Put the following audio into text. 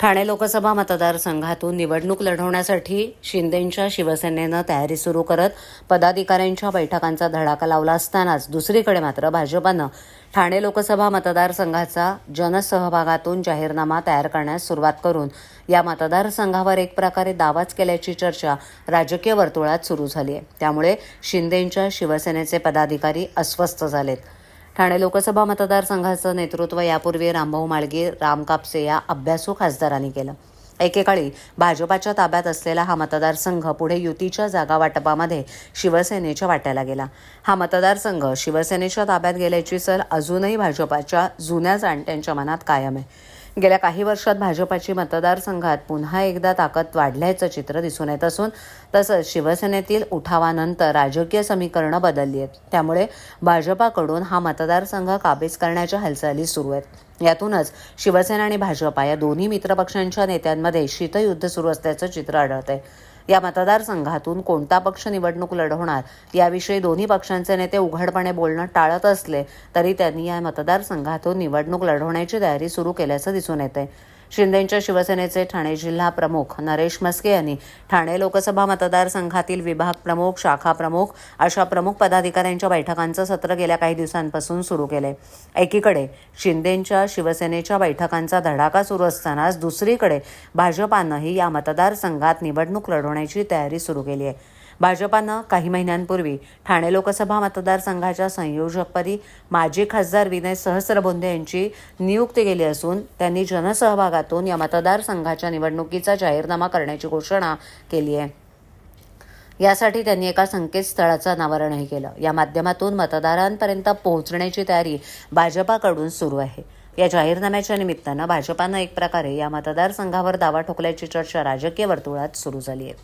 ठाणे लोकसभा मतदारसंघातून निवडणूक लढवण्यासाठी शिंदेंच्या शिवसेनेनं तयारी सुरू करत पदाधिकाऱ्यांच्या बैठकांचा धडाका लावला असतानाच दुसरीकडे मात्र भाजपानं ठाणे लोकसभा मतदारसंघाचा जनसहभागातून जाहीरनामा तयार करण्यास सुरुवात करून या मतदारसंघावर एक प्रकारे दावाच केल्याची चर्चा राजकीय वर्तुळात सुरू झाली आहे त्यामुळे शिंदेंच्या शिवसेनेचे पदाधिकारी अस्वस्थ झालेत. ठाणे लोकसभा मतदारसंघाचं नेतृत्व यापूर्वी रामभाऊ माळगे राम कापसे या अभ्यासू खासदारांनी केलं. एकेकाळी भाजपाच्या ताब्यात असलेला हा मतदारसंघ पुढे युतीच्या जागा वाटपामध्ये शिवसेनेच्या वाट्याला गेला. हा मतदारसंघ शिवसेनेच्या ताब्यात गेल्याची सल अजूनही भाजपाच्या जुन्या जाणत्यांच्या मनात कायम आहे. गेल्या काही वर्षात भाजपाची मतदारसंघात पुन्हा एकदा ताकद वाढल्याचं चित्र दिसून येत असून तसंच शिवसेनेतील उठावानंतर राजकीय समीकरणं बदलली आहेत. त्यामुळे भाजपाकडून हा मतदारसंघ काबीज करण्याच्या हालचाली सुरू आहेत. यातूनच शिवसेना आणि भाजपा या दोन्ही मित्रपक्षांच्या नेत्यांमध्ये शीतयुद्ध सुरू असल्याचं चित्र आढळतंय. या मतदारसंघातून कोणता पक्ष निवडणूक लढवणार याविषयी दोन्ही पक्षांचे नेते उघडपणे बोलणं टाळत असले तरी त्यांनी या मतदारसंघातून निवडणूक लढवण्याची तयारी सुरू केल्याचं दिसून येतंय. शिंदेंच्या शिवसेनेचे ठाणे जिल्हा प्रमुख नरेश मस्के यांनी ठाणे लोकसभा मतदारसंघातील विभाग प्रमुख शाखा प्रमुख अशा प्रमुख पदाधिकाऱ्यांच्या बैठकांचं सत्र गेल्या काही दिवसांपासून सुरू केले एकीकडे शिंदेंच्या शिवसेनेच्या बैठकांचा धडाका सुरू असतानाच दुसरीकडे भाजपानंही या मतदारसंघात निवडणूक लढवण्याची तयारी सुरू केली आहे. भाजपानं काही महिन्यांपूर्वी ठाणे लोकसभा मतदारसंघाच्या संयोजकपदी माजी खासदार विनय सहस्रबुंधे यांची नियुक्ती केली असून त्यांनी जनसहभागातून या मतदारसंघाच्या निवडणुकीचा जाहीरनामा करण्याची घोषणा केली आहे. यासाठी त्यांनी एका संकेतस्थळाचं अनावरणही केलं. या माध्यमातून मतदारांपर्यंत पोहोचण्याची तयारी भाजपाकडून सुरू आहे. या जाहीरनाम्याच्या निमित्तानं भाजपानं एक प्रकारे या मतदारसंघावर दावा ठोकल्याची चर्चा राजकीय वर्तुळात सुरू झाली आहे.